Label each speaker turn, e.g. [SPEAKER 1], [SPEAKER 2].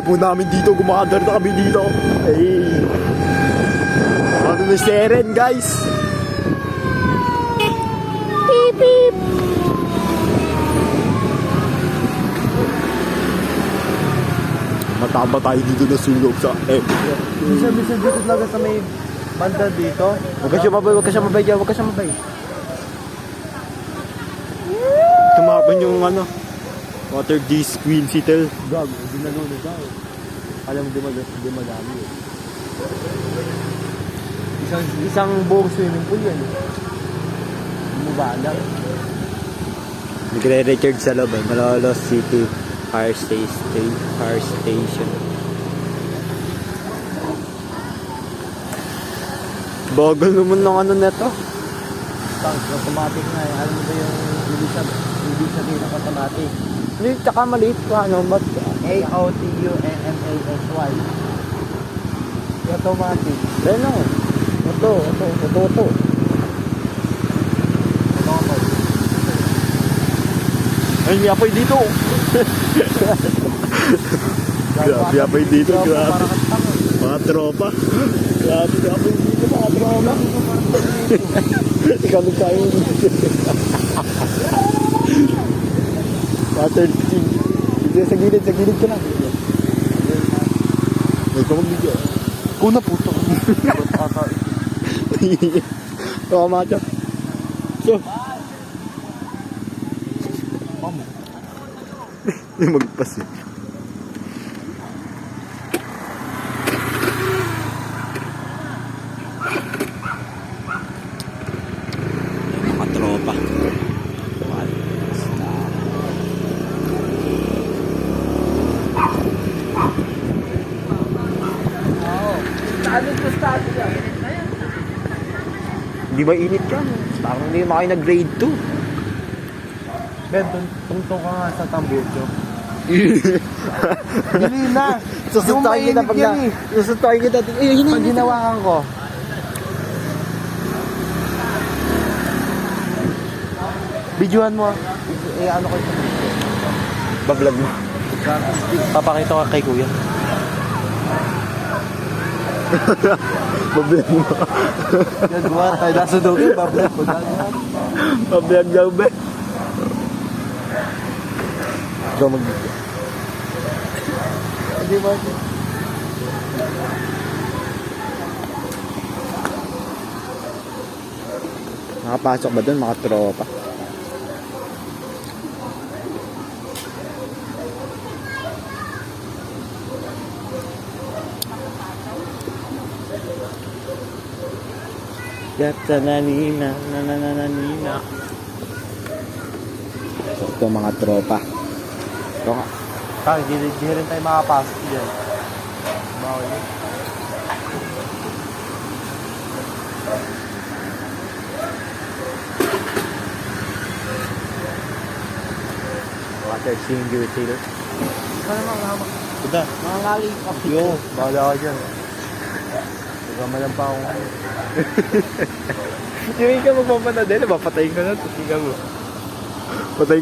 [SPEAKER 1] po namin dito. Gumakadar na kami dito. Ay. Ano na siren, guys? Beep, beep. Mataba tayo dito na sulog sa eh.
[SPEAKER 2] Bisa-bisa dito talaga sa may banda dito.
[SPEAKER 1] Huwag ka siya mabay, huwag ka siya mabay dyan, huwag ka siya mabay. Tumaban yung ano, water disc queen sitel.
[SPEAKER 2] Gag, hindi na luna daw. Alam mo, di, madami eh. Isang, isang buong swimming pool yan. Mubalang.
[SPEAKER 1] Nagre-record sa loob eh, Malolos City Fire Station. Fire Station. Bagal naman ng ano neto.
[SPEAKER 2] Tank, automatic na eh. Alam mo ba yung ibig sabihin, ibig sabihin ng automatic?
[SPEAKER 1] Hindi, tsaka maliit pa, ano, mat...
[SPEAKER 2] A-O-T-U-N-M-A-S-Y. Automatic.
[SPEAKER 1] Ano? Ito, ito, ito, ito.
[SPEAKER 2] Automatic.
[SPEAKER 1] Ay, may apoy dito. Grabe, apoy dito, grabe. Mga tropa. Grabe, apoy dito, mga tropa. Ikaw nagsayo Water king. Dito sa gilid, sa gilid ka lang. May kamag video.
[SPEAKER 2] Kuna puto. Ata.
[SPEAKER 1] Oo, macho. So,
[SPEAKER 2] Mamo.
[SPEAKER 1] Magpas eh. Mga tropa. Hindi ba init yan? Parang hindi naman kayo nag-grade 2.
[SPEAKER 2] Ben, tung- tungtong ka nga sa tambucho. Dili na.
[SPEAKER 1] Susuntakin kita pag na...
[SPEAKER 2] eh.
[SPEAKER 1] Susuntakin kita. Eh, hindi.
[SPEAKER 2] Pag ginawakan ko. Videohan mo. Eh, ano ko ito?
[SPEAKER 1] Bablog mo.
[SPEAKER 2] Papakita ko kay kuya.
[SPEAKER 1] Bablog mo.
[SPEAKER 2] Yan, gawa tayo. Nasa dogi, babla ko. Gagawa.
[SPEAKER 1] Bablog daw ba? Ikaw mag...
[SPEAKER 2] Hindi ba?
[SPEAKER 1] Nakapasok ba doon mga tropa? Yata na nina, na na na na nina. So, ito mga tropa. Ito nga.
[SPEAKER 2] Kang, di, di rin tayo makapasok dyan. Bawal yun.
[SPEAKER 1] Water singular sailor.
[SPEAKER 2] Ano mga hamak?
[SPEAKER 1] Ito.
[SPEAKER 2] Mga kapi. Yo, bahala ka dyan. Nagkamalan pa ako.
[SPEAKER 1] Yung ikaw magpapanadel, mapatayin ka na. Tingnan mo. Patayin